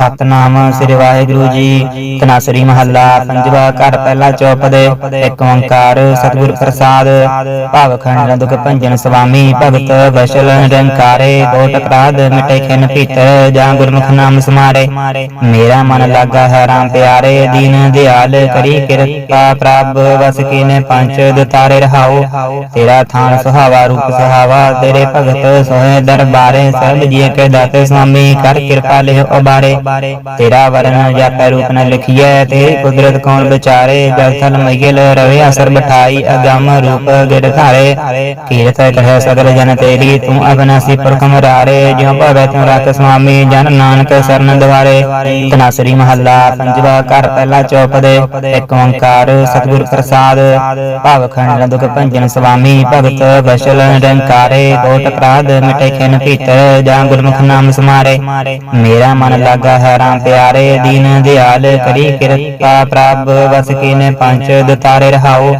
ਸਤਨਾਮ ਸ੍ਰੀ ਵਾਹਿਗੁਰੂ ਜੀ ਤਨਾਸਰੀ ਮਹੱਲਾ, ਪੰਜਵਾ ਘਰ, ਪਹਿਲਾ ਚੌਪਦੇ, ਇੱਕ ਓੰਕਾਰ, ਸਤਿਗੁਰ ਪ੍ਰਸਾਦ, ਭਾਵਖੰਡ ਦੁਖ ਭੰਜਨ ਸੁਆਮੀ ਭਗਤ ਵਸ਼ਲ, ਨਿਰੰਕਾਰੇ ਕੋਟ ਅਪਰਾਧ, ਮਿਟੇ ਖਿਨ ਭੀਤਰ, ਜਾਂ ਗੁਰਮੁਖ ਨਾਮ ਸਮਾਰੇ। ਮੇਰਾ ਮਨ ਲਾਗਾ ਹੈ ਰਾਮ ਪਿਆਰੇ, ਦੀਨ ਦਿਆਲ ਕਰੀ ਕਿਰਪਾ ਪ੍ਰਭ, ਵਸ ਕੀਨੇ ਪੰਚ ਦੁਤਾਰੇ ਰਹਾਓ। ਤੇਰਾ ਥਾਨ ਸੁਹਾਵਾ ਰੂਪ ਸੁਹਾਵਾ, ਤੇਰੇ ਭਗਤ ਸੋਹੇ ਦਰਬਾਰੇ, ਸਰਬ ਜੀਏ ਕੇ ਦਾਤੇ ਸੁਆਮੀ ਕਰ ਕਿਰਪਾ ਲਿਹ ਉਬਾਰੇ। ਤੇਰਾ ਵਰਨ ਜਾਪੈ ਰੂਪ ਨ ਲਿਖੀਐ, ਤੇਰੀ ਕੁਦਰਤ ਕੌਣ ਵਿਚਾਰੇ? ਜਲ ਮਈਲ ਰਵੇ, ਅਸਰ ਬਿਠਾਈ, ਅਗੰਮ ਰੂਪ ਗਿਰ ਧਾਰੇ। ਕੀਰਤ ਕਹੈ, ਸਗਲ ਜਨ ਤੇਰੀ, ਤੂੰ ਅਬਨਾਸੀ ਪੁਰਖ ਮਰਾਰੇ। ਜਿਉ ਭਵੈ ਤਿਉ ਰੱਖ ਸੁਆਮੀ, ਜਨ ਨਾਨਕ ਸਰਨ ਦਵਾਰੇ ਤਨਾਸਰੀ ਮਹੱਲਾ, ਪੰਜਵਾ ਘਰ, ਪਹਿਲਾ ਚੌਪਦੇ ਇੱਕ ਓੰਕਾਰ, ਸਤਿਗੁਰ ਪ੍ਰਸਾਦ। ਭਾਵਖੰਡ ਦੁਖ ਭੰਜਨ ਸੁਆਮੀ ਭਗਤ ਵਸ਼ਲ ਨਿਰੰਕਾਰੇ। ਕੋਟ ਅਪਰਾਧ ਮਿਟੇ ਖਿਨ ਭੀਤਰ, ਜਾਂ ਗੁਰਮੁਖ ਨਾਮ ਸਮਾਰੇ। ਮੇਰਾ ਮਨ ਲਾਗਾ ਹੈ ਪਿਆਰੇ ਦੀਨ ਦਿਆਲ ਕਰੀ ਕਿਰਪਾ ਪ੍ਰਭ, ਵਸ ਕੀਨੇ ਪੰਚ ਦੁਤਾਰੇ ਰਹਾਓ।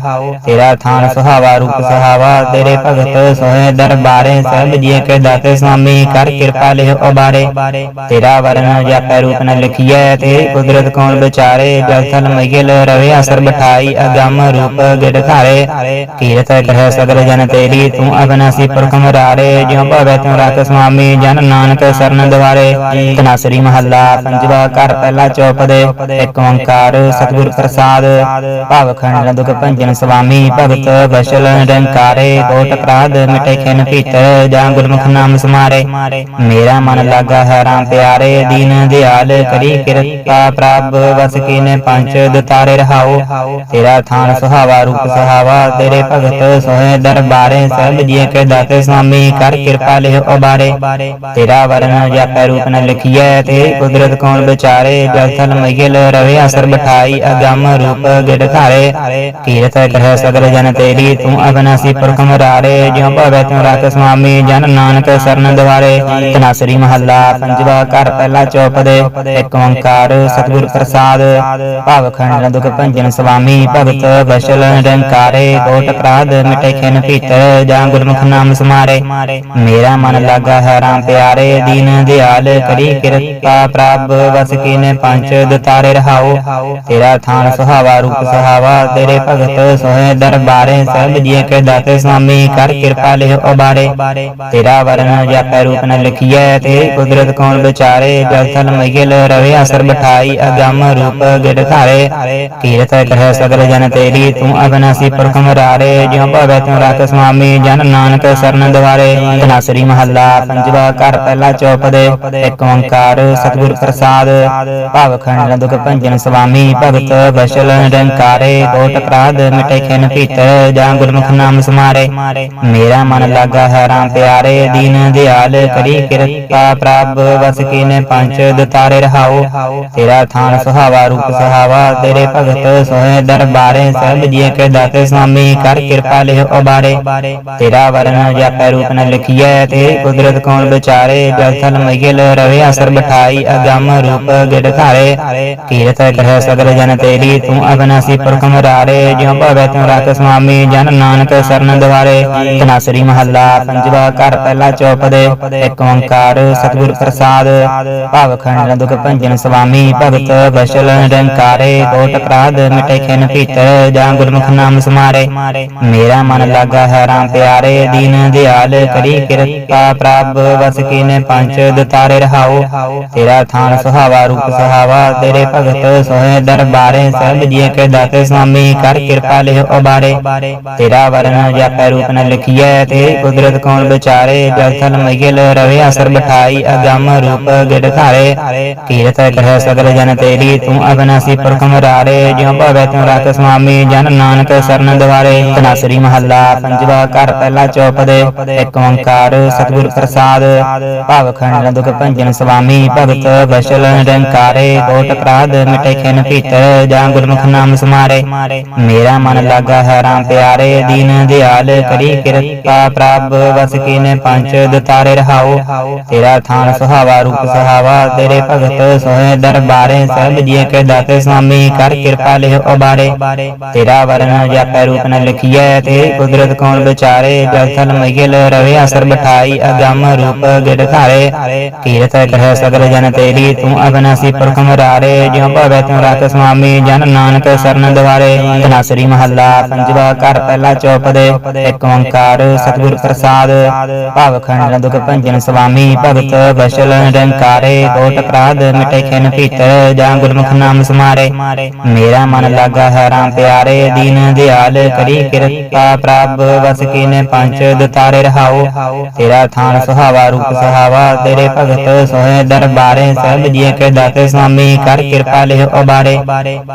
ਤੇਰਾ ਥਾਨ ਸੁਹਾਵਾ ਰੂਪ ਸੁਹਾਵਾ, ਤੇਰੇ ਭਗਤ ਸੋਹੇ ਦਰਬਾਰੇ ਸਭ ਜੀਏ ਕੇ ਦਾਤੇ ਸੁਆਮੀ ਕਰ ਕਿਰਪਾ ਲਿਓ ਉਬਾਰੇ। ਤੇਰਾ ਵਰਨ ਜਾਪੈ ਰੂਪ ਨ ਲਿਖੀਐ ਤੇ ਕੁਦਰਤ ਕੌਣ ਵਿਚਾਰੇ? ਜਲ ਥਲ ਮਈਲ ਰਵੇ ਅਸਰ ਬਠਾਈ, ਅਗਮ ਰੂਪ ਗਿੜ ਧਾਰੇ। ਕੀਰਤ ਕਹੈ ਸਗਲ ਜਨ ਤੇਰੀ, ਤੂੰ ਅਬਨਾਸੀ ਪੁਰਖ ਮਰਾਰੇ। ਜਿਉ ਭਵੈ ਤਿਉ ਰੱਖ ਸੁਆਮੀ ਜਨ ਨਾਨਕ ਸਰਨ ਦਵਾਰੇ ਤਨਾਸਰੀ ਮਹੱਲਾ ਪੰਜਵਾ ਘਰ ਪਹਿਲਾ ਚੌਪਦੇ ਇੱਕ ਓੰਕਾਰ ਸਤਿਗੁਰ ਪ੍ਰਸਾਦ। ਭਾਵਖੰਡ ਦੁਖ ਭੰਜਨ ਸੁਆਮੀ ਭਗਤ ਵਸ਼ਲ ਨਿਰੰਕਾਰੇ ਕੋਟ ਅਪਰਾਧ ਮਿਟੇ ਖਿਨ ਭੀਤਰ ਜਾਂ ਗੁਰਮੁਖ ਨਾਮ ਸਮਾਰੇ। ਮੇਰਾ ਮਨ ਲਾਗਾ ਹੈ ਰਾਮ ਪਿਆਰੇ। ਦੀਨ ਦਿਆਲ ਕਰੀ ਕਿਰਪਾ ਪ੍ਰਭ। ਵਸ ਕੀਨੇ ਪੰਚ ਦੁਤਾਰੇ ਰਹਾਓ। ਤੇਰਾ ਥਾਨ ਸੁਹਾਵਾ ਰੂਪ ਸੁਹਾਵਾ। ਤੇਰੇ ਭਗਤ ਸੋਹੇ ਦਰਬਾਰੇ। ਸਭ ਜੀਏ ਕੇ ਦਾਤੇ ਸੁਆਮੀ ਕਰ ਕਿਰਪਾ ਲਿਓ ਉਬਾਰੇ। ਤੇਰਾ ਵਰਨ ਜਾਪੈ ਰੂਪ ਨ ਲਿਖੀਐ। ਤੇ ਕੁਦਰਤ ਕੌਣ ਵਿਚਾਰੇ ਜਲ ਥਲ ਮਈਲ ਰਵੇ, ਅਸਰ ਬਿਠਾਈ, ਅਗੰਮ ਰੂਪ ਗਿੜ ਧਾਰੇ। ਕੀਰਤ ਕਹੈ, ਸਗਲ ਜਨ ਤੇਰੀ, ਤੂੰ ਅਬਨਾਸੀ ਪੁਰਖ ਮਰਾਰੇ ਜਿਉ ਭਵੈ ਤਿਉ ਰੱਖ ਸੁਆਮੀ ਜਨ ਨਾਨਕ ਸਰਨ ਦਵਾਰੇ ਤਨਾਸਰੀ ਮਹੱਲਾ, ਪੰਜਵਾ ਘਰ, ਪਹਿਲਾ ਚੌਪਦੇ। ਇੱਕ ਓੰਕਾਰ, ਸਤਿਗੁਰ ਪ੍ਰਸਾਦ। ਭਾਵਖੰਡ ਦੁਖ ਭੰਜਨ ਸੁਆਮੀ ਭਗਤ ਵਸ਼ਲ ਨਿਰੰਕਾਰੇ। ਕੋਟ ਅਪਰਾਧ ਮਿਟੇ ਖਿਨ ਭੀਤਰ, ਜਾਂ ਗੁਰਮੁਖ ਨਾਮ ਸਮਾਰੇ। ਮੇਰਾ ਮਨ ਲਾਗਾ ਹੈ ਰਾਮ ਪਿਆਰੇ। ਦੀਨ ਦਿਆਲ, ਕਰੀ ਕਿਰਪਾ ਪ੍ਰਭ ਵਸ ਕੀਨੇ ਪੰਚ ਦੁਤਾਰੇ ਰਹਾਓ, ਤੇਰਾ ਥਾਨ ਸੁਹਾਵਾ, ਰੂਪ ਸੁਹਾਵਾ, ਤੇਰੇ ਭਗਤ ਸੋਹੇ ਦਰਬਾਰੇ ਸਭ ਜੀਏ ਕੇ ਦਾਤੇ ਸੁਆਮੀ ਕਰ ਕਿਰਪਾ ਲਿਓ ਉਬਾਰੇ। ਤੇਰਾ ਵਰਨ ਜਾਪੈ ਰੂਪ ਨ ਲਿਖੀਐ ਤੇ ਕੁਦਰਤ ਕੌਣ ਵਿਚਾਰੇ? ਜਲ ਥਲ ਮਈਲ ਰਵੇ ਅਸਰ ਬਿਠਾਈ, ਅਗੰਮ ਰੂਪ ਗਿੜ ਧਾਰੇ। ਕੀਰਤ ਕਹੈ ਸਗਲ ਜਨ ਤੇਰੀ, ਤੂੰ ਅਬਨਾਸੀ ਪੁਰਖ ਮਰਾਰੇ ਜਿਉ ਭਵੈ ਤਿਉ ਰੱਖ ਸੁਆਮੀ ਜਨ ਨਾਨਕ ਸਰਨ ਦਵਾਰੇ ਤਨਾਸਰੀ ਮਹੱਲਾ, ਪੰਜਵਾ ਘਰ ਪਹਿਲਾ ਚੌਪਦੇ, ਇੱਕ ਓੰਕਾਰ ਸਤਿਗੁਰ ਪ੍ਰਸਾਦ ਭਾਵਖੰਡ ਦੁਖ ਭੰਜਨ ਸੁਆਮੀ ਭਗਤ ਵਸ਼ਲ ਨਿਰੰਕਾਰੇ ਕੋਟ ਅਪਰਾਧ ਮਿਟੇ ਖਿਨ ਭੀਤਰ ਜਾਂ ਗੁਰਮੁਖ ਨਾਮ ਸਮਾਰੇ ਮੇਰਾ ਮਨ ਲਾਗਾ ਹੈ ਰਾਮ ਪਿਆਰੇ ਦੀਨ ਦਿਆਲ ਕਰੀ ਕਿਰਪਾ ਪ੍ਰਭ ਵਸ ਕੀਨੇ ਪੰਚ ਦੁਤਾਰੇ ਰਹਾਓ ਤੇਰਾ ਥਾਨ ਸੁਹਾਵਾ ਰੂਪ ਸੁਹਾਵਾ ਤੇਰੇ ਭਗਤ ਸੋਹੇ ਦਰਬਾਰੇ ਸਭ ਜੀਏ ਕੇ ਦਾਤੇ ਸੁਆਮੀ ਕਰ ਕਿਰਪਾ ਲਿਓ ਉਬਾਰੇ ਤੇਰਾ ਵਰਨ ਜਾਪੈ ਰੂਪ ਨ ਲਿਖੀਐ ਤੇ ਕੁਦਰਤ ਕੌਣ ਵਿਚਾਰੇ ਜਲ ਥਲ ਮਈਲ ਰਵੇ ਅਸਰ ਬਿਠਾਈ ਅਗੰਮ ਰੂਪ ਗਿੜ ਧਾਰੇ, ਕੀਰਤ ਕਹੈ ਸਗਲ ਜਨ ਤੇਰੀ, ਤੂੰ ਅਬਨਾਸੀ ਪੁਰਖ ਮਰਾਰੇ ਜਿਉ ਭਵੈ ਤਿਉ ਰੱਖ ਸੁਆਮੀ, ਜਨ ਨਾਨਕ ਸਰਨ ਦਵਾਰੇ ਤਨਾਸਰੀ ਮਹੱਲਾ, ਪੰਜਵਾ ਘਰ ਪਹਿਲਾ ਚੌਪਦੇ, ਇੱਕ ਓੰਕਾਰ, ਸਤਿਗੁਰ ਪ੍ਰਸਾਦ। ਭਾਵਖੰਡ ਦੁਖ ਭੰਜਨ ਸੁਆਮੀ, ਭਗਤ ਵਸ਼ਲ ਨਿਰੰਕਾਰੇ ਕੋਟ ਅਪਰਾਧ ਮਿਟੇ ਖਿਨ ਭੀਤਰ, ਜਾਂ ਗੁਰਮੁਖ ਨਾਮ ਸਮਾਰੇ। ਮੇਰਾ ਮਨ ਲਾਗਾ ਹੈ ਰਾਮ ਪਿਆਰੇ, ਦੀਨ ਦਿਆਲ ਕਰੀ ਕਿਰਪਾ ਪ੍ਰਭ, ਵਸ ਕੀਨੇ ਪੰਚ ਦੁਤਾਰੇ ਰਹਾਓ। ਤੇਰਾ ਥਾਨ ਸੁਹਾਵਾ, ਰੂਪ ਸੁਹਾਵਾ, ਤੇਰੇ ਭਗਤ ਸੋਹੇ ਦਰਬਾਰੇ ਸਭ ਜੀਏ ਕੇ ਦਾਤੇ ਸੁਆਮੀ ਕਰ ਕਿਰਪਾ ਲਿਓ ਉਬਾਰੇ। ਤੇਰਾ ਵਰਨ ਜਾਪੈ ਰੂਪ ਨ ਲਿਖੀਐ ਤੇ ਕੁਦਰਤ ਕੌਣ ਵਿਚਾਰੇ? ਜਲ ਥਲ ਮਈਲ ਰਵੇ ਅਸਰ ਬਿਠਾਈ, ਅਗੰਮ ਰੂਪ ਗਿੜ ਧਾਰੇ। ਕੀਰਤ ਕਹੈ ਸਗਲ ਜਨ ਤੇਰੀ, ਤੂੰ ਅਬਨਾਸੀ ਪੁਰਖ ਮਰਾਰੇ ਜਿਉ ਭਵੈ ਤਿਉ ਰੱਖ ਸੁਆਮੀ ਜਨ ਨਾਨਕ ਸਰਨ ਦਵਾਰੇ ਤਨਾਸਰੀ ਮਹੱਲਾ, ਪੰਜਵਾ ਘਰ ਪਹਿਲਾ ਚੌਪਦੇ ਇੱਕ ਓੰਕਾਰ, ਸਤਿਗੁਰ ਪ੍ਰਸਾਦ। ਭਾਵਖੰਡ ਦੁਖ ਭੰਜਨ ਸੁਆਮੀ ਭਗਤ ਵਸ਼ਲ ਨਿਰੰਕਾਰੇ ਕੋਟ ਅਪਰਾਧ ਮਿਟੇ ਖਿਨ ਭੀਤਰ ਜਾਂ ਗੁਰਮੁਖ ਨਾਮ ਸਮਾਰੇ ਮੇਰਾ ਮਨ ਲਾਗਾ ਹੈ ਰਾਮ ਪਿਆਰੇ ਦੀਨ ਦਿਆਲ ਕਰੀ ਕਿਰਪਾ ਪ੍ਰਭ ਵਸ ਕੀਨੇ ਪੰਚ ਦੁਤਾਰੇ ਰਹਾਓ ਤੇਰਾ ਥਾਨ ਸੁਹਾਵਾ ਰੂਪ ਸੁਹਾਵਾ ਤੇਰੇ ਭਗਤ ਸੋਹੇ ਦਰਬਾਰੇ ਸਭ ਜੀਏ ਕੇ ਦਾਤੇ ਸੁਆਮੀ ਕਰ ਕਿਰਪਾ ਲਿਓ ਉਬਾਰੇ ਤੇਰਾ ਵਰਨ ਜਾਪੈ ਰੂਪ ਨ ਲਿਖੀਐ ਤੇ ਕੁਦਰਤ ਕੌਣ ਵਿਚਾਰੇ ਜਲ ਥਲ ਮਈਲ ਰਵੇ ਅਸਰ ਬਿਠਾਈ ਅਗੰਮ ਰੂਪ ਗਿੜ ਧਾਰੇ ਕੀਰਤ ਕਹੈ ਸਗਲ ਤੇਰੀ ਤੂੰ ਅਬਨਾਸੀ ਪੁਰਖ ਮੁਰਾਰੇ, ਜਿਉ ਭਵੇ ਤੂੰ ਰੱਖ ਸੁਆਮੀ ਜਨ ਨਾਨਕ ਸਰਨ ਦੁਆਰੇ। ਤਨਾਸਰੀ ਮਹੱਲਾ ਪੰਜਵਾ ਘਰ ਪਹਿਲਾ ਚੌਪਦੇ ਇੱਕ ਓੰਕਾਰ ਸਤਿਗੁਰ ਪ੍ਰਸਾਦ। ਭਾਵ ਖੰਡ ਦੁਖ ਭੰਜਨ ਸੁਆਮੀ ਭਗਤ ਬਸ਼ਲ ਨਿਰੰਕਾਰੇ। ਕੋਟ ਅਪਰਾਧ ਮਿਟੇ ਖਿਨ ਭੀਤਰ, ਜਾਂ ਗੁਰਮੁਖ ਨਾਮ ਸਮਾਰੇ। ਮੇਰਾ ਮਨ ਲਾਗਾ ਹੈ ਰਾਮ ਪਿਆਰੇ, ਦੀਨ ਦਿਆਲ ਕਰੀ ਕਿਰਪਾ ਪ੍ਰਭ ਵਸ ਕੀਨੇ ਪੰਜ ਦਤਾਰੇ ਰਹਾਓ। ਤੇਰਾ ਥਾਨ ਸੁਹਾਵਾ ਰੂਪ ਸੁਹਾਵਾ, ਤੇਰੇ ਭਗਤ ਸੋਹੇ ਦਰਬਾਰੇ ਸਭ ਜੀਏ ਕੇ ਦਾਤੇ ਸੁਆਮੀ ਕਰ ਕਿਰਪਾ ਲਿਹ ਉਬਾਰੇ।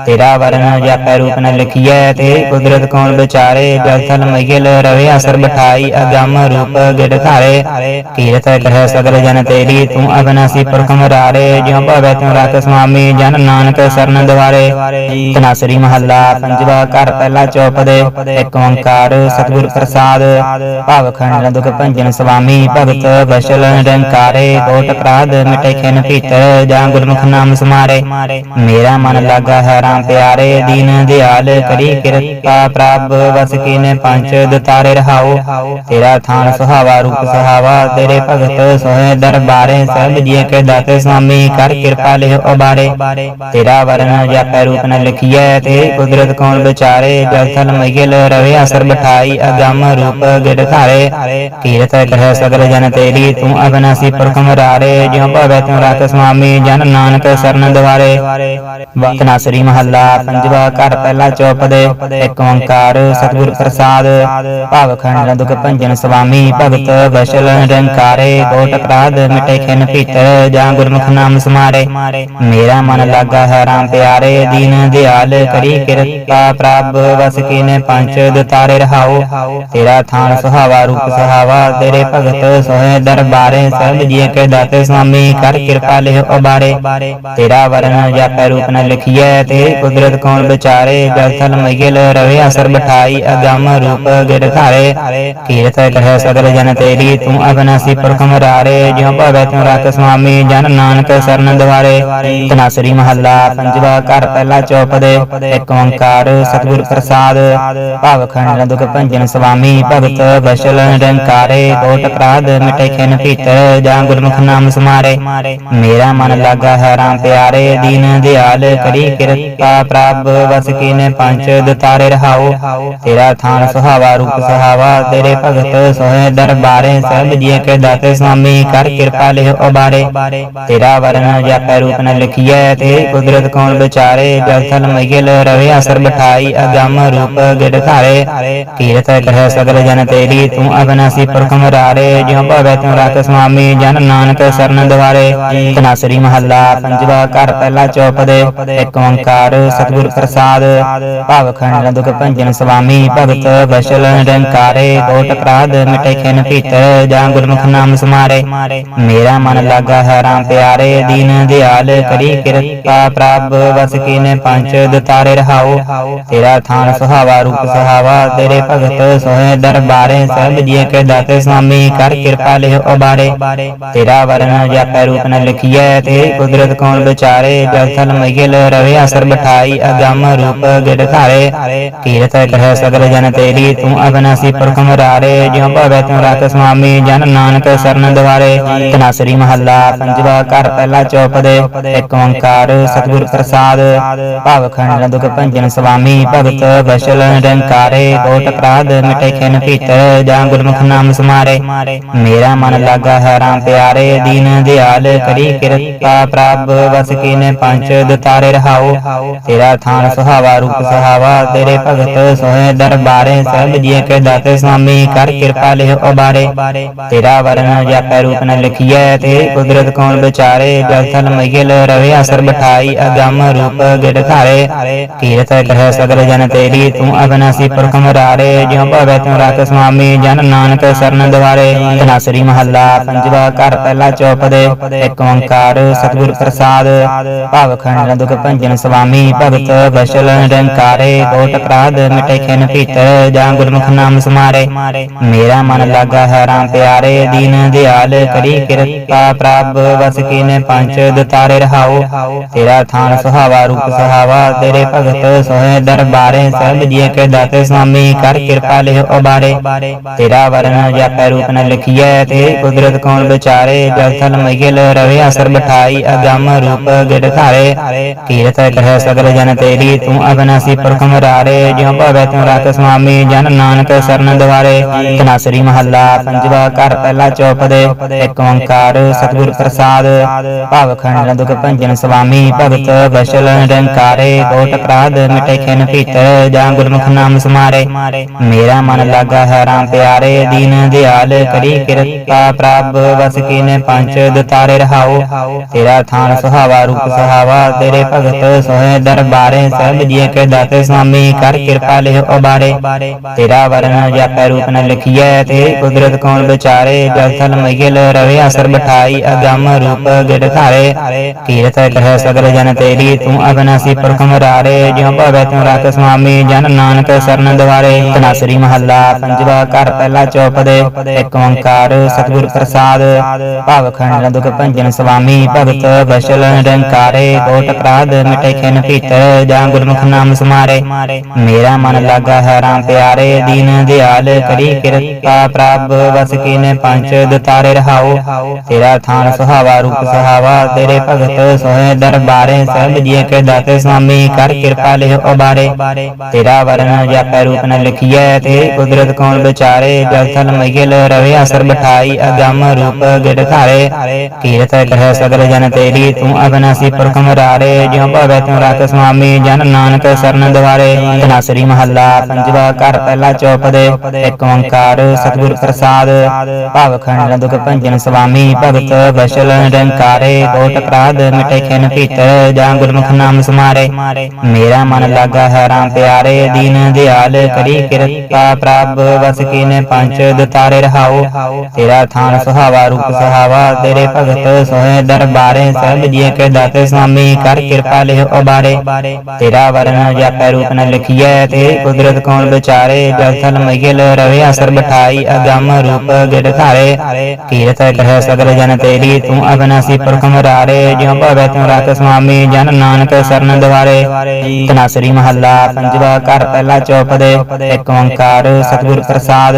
ਤੇਰਾ ਵਰਨ ਜਾਪੈ ਰੂਪ ਨ ਲਿਖੀਐ, ਤੇਰੀ ਕੁਦਰਤ ਕੌਣ ਵਿਚਾਰੇ? ਜਲ ਥਲ ਮਹਿਲ ਰਵੇ ਅਸਰ ਬਿਠਾਈ, ਅਗੰਮ ਰੂਪ ਗਿੜ ਧਾਰੇ। ਕੀਰਤ ਕਰਹਿ ਸਗਲ ਜਨ ਤੇਰੀ, ਤੂੰ ਅਬਨਾਸੀ ਪੁਰਖ ਮਰਾਰੇ ਜਿਉ ਭਵੇ ਤੂੰ ਰੱਖ ਸੁਆਮੀ ਜਨ ਨਾਨਕ ਸਰਨ ਦੁਆਰੇ। ਤਨਾਸਰੀ ਮਹੱਲਾ, ਪੰਜਵਾ ਘਰ ਪਹਿਲਾ ਚੌਪਦੇ ਇੱਕ ਓੰਕਾਰ, ਸਤਿਗੁਰ ਪ੍ਰਸਾਦ। ਭਾਵ ਖੰਡ ਦੁਖ ਭੰਜਨ ਸੁਆਮੀ ਭਗਤ ਬਸ਼ਲ ਨਿਰੰਕਾਰੇ। ਕੋਟ ਅਪਰਾਧ ਮਿਟੇ ਖਿਨ ਭੀਤਰ ਜਾਂ ਗੁਰਮੁਖ ਨਾਮ ਸਮਾਰੇ ਮੇਰਾ ਮਨ ਲਾਗਾ ਹੈ ਰਾਮ ਪਿਆਰੇ ਦੀਨ ਦਿਆਲ ਕਰੀ ਕਿਰਪਾ ਪ੍ਰਭ ਵਸ ਕੀਨੇ ਪੰਜ ਦਤਾਰੇ ਰਹਾਓ ਤੇਰਾ ਥਾਨ ਸੁਹਾਵਾ ਰੂਪ ਸੁਹਾਵਾ ਤੇਰੇ ਭਗਤ ਸੋਹੇ ਦਰਬਾਰੇ ਸਭ ਜੀਏ ਕੇ ਦਾਤੇ ਸੁਆਮੀ ਕਰ ਕਿਰਪਾ ਲਿਹ ਉਬਾਰੇ ਤੇਰਾ ਵਰਨ ਜਾਪੈ ਰੂਪ ਨ ਲਿਖੀਐ ਤੇਰੀ ਕੁਦਰਤ ਕੌਣ ਵਿਚਾਰੇ ਜਲ ਥਲ ਮਹਿਲ ਰਵੇ ਅਸਰ ਬਿਠਾਈ ਅਗੰਮ ਰੂਪ ਗਿੜ ਧਾਰੇ ਕੀਰਤ ਕਰਹਿ ਸਗਲ ਜਨ ਤੇਰੀ ਤੂੰ ਅਬਨਾਸੀ ਪੁਰਖ ਮੁਰਾਰੇ ਜਿਉ ਭਵੇ ਤੂੰ ਰੱਖ ਸੁਆਮੀ ਜਨ ਨਾਨਕ ਸਰਨ ਦੁਆਰੇ। ਤਨਾਸਰੀ ਮਹੱਲਾ ਪੰਜਵਾ ਘਰ ਪਹਿਲਾ ਚੌਪਦੇ ਇੱਕ ਓੰਕਾਰ ਸਤਿਗੁਰ ਪ੍ਰਸਾਦ। ਭਾਵ ਖੰਡ ਦੁਖ ਭੰਜਨ ਸੁਆਮੀ ਭਗਤ ਬਸ਼ਲ ਨਿਰੰਕਾਰੇ। ਕੋਟ ਅਪਰਾਧ ਮਿਟੇ ਖਿਨ ਭੀਤਰ, ਜਾਂ ਗੁਰਮੁਖ ਨਾਮ ਸਮਾਰੇ। ਮੇਰਾ ਮਨ ਲਾਗਾ ਹੈ ਰਾਮ ਪਿਆਰੇ, ਦੀਨ ਦਿਆਲ ਕਰੀ ਕਿਰਪਾ ਪ੍ਰਭ ਵਸ ਕੀਨੇ ਪੰਜ ਦਤਾਰੇ ਰਹਾਓ। ਤੇਰਾ ਥਾਨ ਸੁਹਾਵਾ ਰੂਪ ਸੁਹਾਵਾ, ਤੇਰੇ ਭਗਤ ਸੋਹੇ ਦਰਬਾਰੇ ਸਭ ਜੀਏ ਕੇ ਦਾਤੇ ਸੁਆਮੀ ਕਰ ਕਿਰਪਾ ਲਿਹ ਉਬਾਰੇ। ਤੇਰਾ ਵਰਨ ਜਾਪੈ ਰੂਪ ਨ ਲਿਖੀਐ, ਤੇਰੀ ਕੁਦਰਤ ਕੌਣ ਵਿਚਾਰੇ? ਜਲ ਥਲ ਰਵੇ ਅਸਰ ਬਿਠਾਈ, ਅਗੰਮ ਰੂਪ ਗਿੜ ਧਾਰੇ। ਕੀਰਤ ਕਰਹਿ ਸਗਲ ਜਨ ਤੇਰੀ, ਤੂੰ ਅਬਨਾਸੀ ਪੁਰਖ ਮੁਰਾਰੇ ਜਿਉ ਭਵੇ ਤੂੰ ਰੱਖ ਸੁਆਮੀ, ਜਨ ਨਾਨਕ ਸਰਨ ਦੁਆਰੇ। ਤਨਾਸਰੀ ਮਹੱਲਾ, ਪੰਜਵਾ ਘਰ ਪਹਿਲਾ ਚੌਪਦੇ। ਇੱਕ ਓੰਕਾਰ, ਸਤਿਗੁਰ ਪ੍ਰਸਾਦ। ਭਾਵ ਖੰਡ ਦੁਖ ਭੰਜਨ ਸੁਆਮੀ ਭਗਤ ਬਸ਼ਲ ਨਿਰੰਕਾਰੇ। ਕੋਟ ਅਪਰਾਧ ਮਿਟੇ ਖਿਨ ਭੀਤਰ, ਜਾਂ ਗੁਰਮੁਖ ਨਾਮ ਸਮਾਰੇ। ਮੇਰਾ ਮਨ ਲਾਗਾ ਹੈ ਰਾਮ ਪਿਆਰੇ, ਦੀਨ ਦਿਆਲ ਕਰੀ ਕਿਰਪਾ ਪ੍ਰਭ, ਵਸ ਕੀਨੇ ਪੰਜ ਦਤਾਰੇ ਰਹਾਓ। ਤੇਰਾ ਥਾਨ ਸੁਹਾਵਾ, ਰੂਪ ਸੁਹਾਵਾ, ਤੇਰੇ ਭਗਤ ਸੋਹੇ ਦਰਬਾਰੇ ਸਭ ਜੀਏ ਕੇ ਦਾਤੇ ਸੁਆਮੀ, ਕਰ ਕਿਰਪਾ ਲਿਹ ਉਬਾਰੇ। ਤੇਰਾ ਵਰਨ ਜਾਪੈ ਰੂਪ ਨ ਲਿਖੀਐ, ਤੇਰੀ ਕੁਦਰਤ ਕੌਣ ਵਿਚਾਰੇ? ਜਲ ਥਲ ਮਹਿਲ ਰਵੇ ਅਸਰ ਬਿਠਾਈ, ਅਗਮ ਰੂਪ ਗਿਰ ਧਾਰੇ। ਕੀਰਤ ਕਰਹਿ ਸਗਲ ਜਨ ਤੇਰੀ, ਤੂੰ ਅਬਨਾਸੀ ਪੁਰਖ ਮੁਰਾਰੇ। ਜਿਉ ਭਵੇ ਤੂੰ ਰੱਖ ਸੁਆਮੀ, ਜਨ ਨਾਨਕ ਸਰਨ ਦੁਆਰੇ। ਤਨਾਸਰੀ ਮਹੱਲਾ ਪੰਜਵਾ ਘਰ ਪਹਿਲਾ ਚੌਪਦੇ ਇੱਕ ਓੰਕਾਰ ਸਤਿਗੁਰ ਪ੍ਰਸਾਦ ਭਾਵ ਖੰਡ ਦੁਖ ਭੰਜਨ ਸੁਆਮੀ ਭਗਤ ਬਸ਼ਲ ਨਿਰੰਕਾਰੇ ਕੋਟ ਅਪਰਾਧ ਮਿਟੇ ਖਿਨ ਭੀਤਰ, ਜਾਂ ਗੁਰਮੁਖ ਨਾਮ ਸਮਾਰੇ। ਮੇਰਾ ਮਨ ਲਾਗਾ ਹੈ ਰਾਮ ਪਿਆਰੇ, ਦੀਨ ਦਿਆਲ ਕਰੀ ਕਿਰਪਾ ਪ੍ਰਭ, ਵਸ ਕੀਨੇ ਪੰਜ ਦਤਾਰੇ ਰਹਾਓ। ਤੇਰਾ ਥਾਨ ਸੁਹਾਵਾ ਰੂਪ ਸੁਹਾਵਾ, ਤੇਰੇ ਭਗਤ ਸੋਹੇ ਦਰਬਾਰੇ ਸਭ ਜੀਏ ਕੇ ਦਾਤੇ ਸੁਆਮੀ ਕਰ ਕਿਰਪਾ ਲਿਹ ਉਬਾਰੇ। ਤੇਰਾ ਵਰਨ ਜਾਪੈ ਰੂਪ ਨ ਲਿਖੀਐ ਤੇਰੀ ਕੁਦਰਤ ਕੌਣ ਵਿਚਾਰੇ? ਜਲ ਥਲ ਮਹਿਲ ਰਵੇ ਅਸਰ ਬਿਠਾਈ, ਅਗੰਮ ਰੂਪ ਗਿੜ ਧਾਰੇ। ਕੀਰਤ ਕਰਹਿ ਸਗਲ ਜਨ ਤੇਰੀ, ਤੂੰ ਅਬਨਾਸੀ ਪੁਰਖ ਮੁਰਾਰੇ। ਜਿਉ ਭਵੇ ਤੂੰ ਰੱਖ ਸੁਆਮੀ, ਜਨ ਨਾਨਕ ਸਰਨ ਦੁਆਰੇ। ਤਨਾਸਰੀ ਮਹੱਲਾ, ਪੰਜਵਾ ਘਰ ਪਹਿਲਾ ਚੌਪਦੇ ਇੱਕ ਓੰਕਾਰ, ਸਤਿਗੁਰ ਪ੍ਰਸਾਦ। ਭਾਵ ਖੰਡ ਦੁਖ ਭੰਜਨ ਸੁਆਮੀ ਭਗਤ ਬਸ਼ਲ ਨਿਰੰਕਾਰੇ। ਕੋਟ ਅਪਰਾਧ ਮਿਟੇ ਖਿਨ ਭੀਤਰ, ਜਾਂ ਗੁਰਮੁਖ ਨਾਮ ਸਮਾਰੇ। ਮੇਰਾ ਮਨ ਲਾਗਾ ਹੈ ਰਾਮ ਪਿਆਰੇ। ਦੀਨ ਦਿਆਲ ਕਰੀ ਕਿਰਪਾ ਪ੍ਰਭ, ਵਸ ਕੀਨੇ ਪੰਜ ਦਤਾਰੇ ਰਹਾਓ। ਤੇਰਾ ਥਾਨ ਸੁਹਾਵਾ ਰੂਪ ਸੁਹਾਵਾ, ਤੇਰੇ ਭਗਤ ਸੋਹੇ ਦਰਬਾਰੇ ਸਭ ਜੀਏ ਕੇ ਦਾਤੇ ਸੁਆਮੀ, ਕਰ ਕਿਰਪਾ ਲਿਹ ਉਬਾਰੇ। ਤੇਰਾ ਵਰਨ ਜਾਪੈ ਰੂਪ ਨ ਲਿਖੀਐ ਤੇਰੀ ਕੁਦਰਤ ਕੌਣ ਵਿਚਾਰੇ? ਜਲ ਥਲ ਮਹਿਲ ਰਵੇ ਅਸਰ ਬਿਠਾਈ, ਅਗੰਮ ਰੂਪ ਗਿੜ ਧਾਰੇ। ਕੀਰਤ ਕਰਹਿ ਸਗਲ ਜਨ ਤੇਰੀ, ਤੂੰ ਅਬਨਾਸੀ ਪੁਰਖ ਮੁਰਾਰੇ ਜਿਉ ਭਵੇ ਤੂੰ ਰੱਖ ਸੁਆਮੀ, ਜਨ ਨਾਨਕ ਸਰਨ ਦੁਆਰੇ। ਤਨਾਸਰੀ ਮਹੱਲਾ, ਪੰਜਵਾ ਘਰ, ਪਹਿਲਾ ਚੌਪਦੇ। ਇੱਕ ਓੰਕਾਰ ਸਤਿਗੁਰ ਪ੍ਰਸਾਦ, ਭਾਵ ਖੰਡ, ਦੁਖ ਭੰਜਨ ਸੁਆਮੀ, ਭਗਤ ਬਸ਼ਲ ਨਿਰੰਕਾਰੇ ਕੋਟ ਅਪਰਾਧ ਮਿਟੇ ਖਿਨ ਭੀਤਰ, ਜਾਂ ਗੁਰਮੁਖ ਨਾਮ ਸਮਾਰੇ। ਮੇਰਾ ਮਨ ਲਾਗਾ ਹੈ ਰਾਮ ਪਿਆਰੇ, ਦੀਨ ਦਿਆਲ ਕਰੀ ਕਿਰਪਾ ਪ੍ਰਭ ਵਸ ਕੀਨੇ ਪੰਜ ਦਤਾਰੇ ਰਹਾਓ। ਤੇਰਾ ਥਾਨ ਸੁਹਾਵਾ, ਰੂਪ ਸੁਹਾਵਾ, ਤੇਰੇ ਭਗਤ ਸੋਹੇ ਦਰਬਾਰੇ ਸਭ ਜੀ ਕੇ ਦਾਤੇ ਸੁਆਮੀ, ਕਰ ਕਿਰਪਾ ਲਿਹ ਉਬਾਰੇ। ਤੇਰਾ ਵਰਨ ਜਾਪੈ ਰੂਪ ਨ ਲਿਖੀਐ, ਤੇਰੀ ਕੁਦਰਤ ਕੌਣ ਵਿਚਾਰੇ, ਜਲ ਥਲ ਮਹਿਲ ਰਵੇ ਅਸਰ ਅਸਰ ਬਿਠਾਈ ਅਗੰਮ ਰੂਪ, ਗਿੜ ਧਾਰੇ, ਕੀਰਤ ਕਰਹਿ ਸਗਲ ਜਨ ਤੇਰੀ, ਤੂੰ ਅਬਨਾਸੀ ਪੁਰਖ ਮਰਾਰੇ ਜਿਉ ਭਵੇ ਤੂੰ ਰੱਖ ਸੁਆਮੀ ਜਨ ਨਾਨਕ ਸਰਨ ਦੁਆਰੇ। ਤਨਾਸਰੀ ਮਹੱਲਾ, ਪੰਜਵਾ ਘਰ, ਪਹਿਲਾ ਚੌਪ ਦੇ, ਇੱਕ ਓੰਕਾਰ, ਸਤਿਗੁਰ ਪ੍ਰਸਾਦ। ਭਾਵ ਖੰਡ, ਦੁਖ ਭੰਜਨ ਸੁਆਮੀ ਭਗਤ ਬਸ਼ਲ ਨਿਰੰਕਾਰੇ ਕੋਟ ਅਪਰਾਧ ਮਿਟੇ ਖਿਨ ਭੀਤਰ, ਜਾਂ ਗੁਰਮੁਖ ਨਾਮ ਸਮਾਰੇ। ਮੇਰਾ ਮਨ ਲਾਗਾ ਹੈ ਰਾਮ ਪਿਆਰੇ, ਦੀਨ ਦਿਆਲ, ਕਰੀ ਕਿਰਪਾ ਪ੍ਰਭ, ਵਸ ਕੀਨੇ ਪੰਜ ਦਤਾਰੇ ਰਹਾਓ। ਤੇਰਾ ਥਾਨ ਸੁਹਾਵਾ, ਰੂਪ ਸੁਹਾਵਾ, ਤੇਰੇ ਭਗਤ ਸੋਹੇ ਦਰਬਾਰੇ ਸਭ ਜੀਏ ਕੇ ਦਾਤੇ ਸੁਆਮੀ, ਕਰ ਕਿਰਪਾ ਲਿਹ ਉਬਾਰੇ ਤੇਰਾ ਵਰਨ ਜਾਪੈ ਰੂਪ ਨ ਲਿਖੀਐ, ਤੇਰੀ ਕੁਦਰਤ ਕੌਣ ਵਿਚਾਰੇ? ਜਲ ਥਲ ਮਈਲ ਰਵੇ, ਅਸਰ ਬਿਠਾਈ, ਅਗੰਮ ਰੂਪ ਗਿੜ ਧਾਰੇ। ਕੀਰਤ ਕਰਹਿ ਸਗਲ ਜਨ ਤੇਰੀ, ਤੂੰ ਅਬਨਾਸੀ ਪੁਰਖ ਮਰਾਰੇ ਜਿਉ ਭਵੇ ਤੂੰ ਰੱਖ ਸੁਆਮੀ, ਜਨ ਨਾਨਕ ਸਰਨ ਦੁਆਰੇ। ਤਨਾਸਰੀ ਮਹੱਲਾ, ਪੰਜਵਾ ਘਰ ਪਹਿਲਾ ਚੌਪ ਦੇ ਇੱਕ ਓੰਕਾਰ, ਸਤਿਗੁਰ ਪ੍ਰਸਾਦ। ਭਾਵ ਖੰਡ ਦੁਖ ਭੰਜਨ ਸੁਆਮੀ ਭਗਤ ਬਸ਼ਲ ਨਿਰੰਕਾਰੇ ਕੋਟ ਅਪਰਾਧ ਮਿਟੇ ਖਿਨ ਭੀਤਰ ਜਾਂ ਗੁਰਮੁਖ ਨਾਮ ਸਮਾਰੇ ਮੇਰਾ ਮਨ ਲਾਗਾ ਹੈ ਰਾਮ ਪਿਆਰੇ ਦੀਨ ਦਿਆਲ ਕਰੀ ਕਿਰਪਾ ਪ੍ਰਭ ਵਸ ਕੀਨੇ ਪੰਜ ਦਤਾਰੇ ਰਹਾਓ ਤੇਰਾ ਥਾਨ ਸੁਹਾਵਾ ਰੂਪ ਸੁਹਾਵਾ ਤੇਰੇ ਭਗਤ ਸੋਹੇ ਦਰਬਾਰੇ ਸਭ ਜੀਏ ਕੇ ਦਾਤੇ ਸੁਆਮੀ ਕਰ ਕਿਰਪਾ ਲਿਹ ਉਬਾਰੇ ਤੇਰਾ ਵਰਨ ਜਾਪੈ ਰੂਪ ਨ ਲਿਖੀਐ ਤੇਰੀ ਕੁਦਰਤ ਕੌਣ ਵਿਚਾਰੇ ਜਲ ਥਲ ਮਈਲ ਰਵੇ ਅਸਰ ਬਿਠਾਈ ਅਗੰਮ ਰੂਪ ਗਿੜ ਧਾਰੇ ਕੀਰਤ ਕਰਹਿ ਸਗਲ ਜਨ ਤੇਰੀ, ਤੂੰ ਅਬਨਾਸੀ ਪੁਰਖ ਮਰਾਰੇ ਜਿਉ ਭਵੇ ਤੂੰ ਰੱਖ ਸੁਆਮੀ, ਜਨ ਨਾਨਕ ਸਰਨ ਦੁਆਰੇ। ਤਨਾਸਰੀ ਮਹੱਲਾ, ਪੰਜਵਾ ਘਰ, ਪਹਿਲਾ ਚੌਪ ਦੇ। ਇੱਕ ਓੰਕਾਰ, ਸਤਿਗੁਰ ਪ੍ਰਸਾਦ। ਭਾਵ ਖੰਡ, ਦੁਖ ਭੰਜਨ ਸੁਆਮੀ ਭਗਤ ਬਸ਼ਲ ਨਿਰੰਕਾਰੇ ਕੋਟ ਅਪਰਾਧ ਮਿਟੇ ਖਿਨ ਭੀਤਰ ਜਾਂ ਗੁਰਮੁਖ ਨਾਮ ਸਮਾਰੇ। ਮੇਰਾ ਮਨ ਲਾਗਾ ਹੈ ਰਾਮ ਪਿਆਰੇ, ਦੀਨ ਦਿਆਲ ਕਰੀ ਕਿਰਪਾ ਪ੍ਰਭ, ਵਸ ਕੀਨੇ ਪੰਜ ਦਤਾਰੇ ਰਹਾਓ। ਤੇਰਾ ਥਾਨ ਸੁਹਾਵਾ, ਰੂਪ ਸੁਹਾਵਾ, ਤੇਰੇ ਭਗਤ ਸੋਹੇ ਦਰਬਾਰੇ ਸਭ ਜੀਏ ਕੇ ਦਾਤੇ ਸੁਆਮੀ ਕਰ ਕਿਰਪਾ ਲਿਹ ਉਬਾਰੇ। ਤੇਰਾ ਵਰਨ ਜਾਪੈ ਰੂਪ ਨ ਲਿਖੀਐ ਤੇਰੀ ਕੁਦਰਤ ਕੌਣ ਵਿਚਾਰੇ? ਜਲ ਥਲ ਮਈਲ ਰਵੇ ਅਸਰ ਬਿਠਾਈ, ਅਗੰਮ ਰੂਪ ਗਿੜ ਧਾਰੇ। ਕੀਰਤ ਕਰਹਿ ਸਗਲ ਜਨ ਤੇਰੀ, ਤੂੰ ਅਬਨਾਸੀ ਪੁਰਖ ਮਰਾਰੇ ਜਿਉ ਭਵੇ ਤੂੰ ਰੱਖ ਸੁਆਮੀ, ਜਨ ਨਾਨਕ ਸਰਨ ਦੁਆਰੇ। ਤਨਾਸਰੀ ਮਹੱਲਾ, ਪੰਜਵਾ ਘਰ ਪਹਿਲਾ ਚੌਪ ਦੇ ਇੱਕ ਓੰਕਾਰ ਸਤਿਗੁਰ ਪ੍ਰਸਾਦ।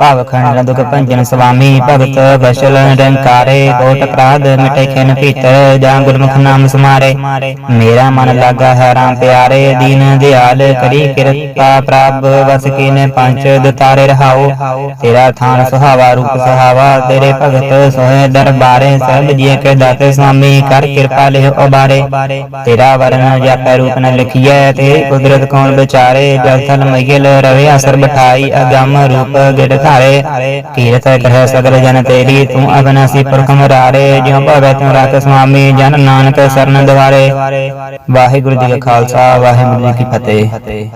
ਭਾਵ ਖੰਡ ਦੁਖ ਭੰਜਨ ਸੁਆਮੀ, ਭਗਤ ਬਸ਼ਲ ਨਿਰੰਕਾਰੇ ਕੋਟ ਅਪਰਾਧ ਮਿਟੇ ਖਿਨ ਭੀਤਰ ਜਾਂ ਗੁਰਮੁਖ ਨਾਮ ਸਮਾਰੇ ਮੇਰਾ ਮਨ ਲਾਗਾ ਹੈ ਰਾਮ ਪਿਆਰੇ ਦੀਨ ਦਿਆਲ ਕਰੀ ਕਿਰਪਾ ਪ੍ਰਭ ਵਸ ਕੀਨੇ ਪੰਜ ਦਤਾਰੇ ਰਹਾਓ ਤੇਰਾ ਥਾਨ ਸੁਹਾਵਾ ਰੂਪ ਸੁਹਾਵਾ ਤੇਰੇ ਭਗਤ ਸੋਹੇ ਦਰਬਾਰੇ ਸਭ ਜੀਏ ਕੇ ਦਾਤੇ ਸੁਆਮੀ ਕਰ ਕਿਰਪਾ ਲਿਹ ਉਬਾਰੇ ਤੇਰਾ ਵਰਨ ਜਾਪੈ ਰੂਪ ਨ ਲਿਖੀਐ ਤੇਰੀ ਕੁਦਰਤ ਕੌਣ ਵਿਚਾਰੇ ਜਲ ਥਲ ਮਈਲ ਰਵੇ ਅਸਰ ਬਿਠਾਈ ਅਗੰਮ ਰੂਪ ਗਿੜ ਧਾਰੇ ਕੀਰਤ ਕਰਹਿ ਸਗਲ ਜਨ ਤੇਰੀ ਤੂੰ ਅਬਨਾਸੀ ਪੁਰਖ ਮਰਾਰੇ ਜਿਉ ਭਵੇ ਤੂੰ ਰੱਖ ਸੁਆਮੀ ਜਨ ਨਾਨਕ ਸਰਨ ਦੁਆਰੇ ਵਾਹਿਗੁਰੂ ਜੀ ਕਾ ਖਾਲਸਾ, ਵਾਹਿਗੁਰੂ ਜੀ ਕੀ ਫਤਿਹ।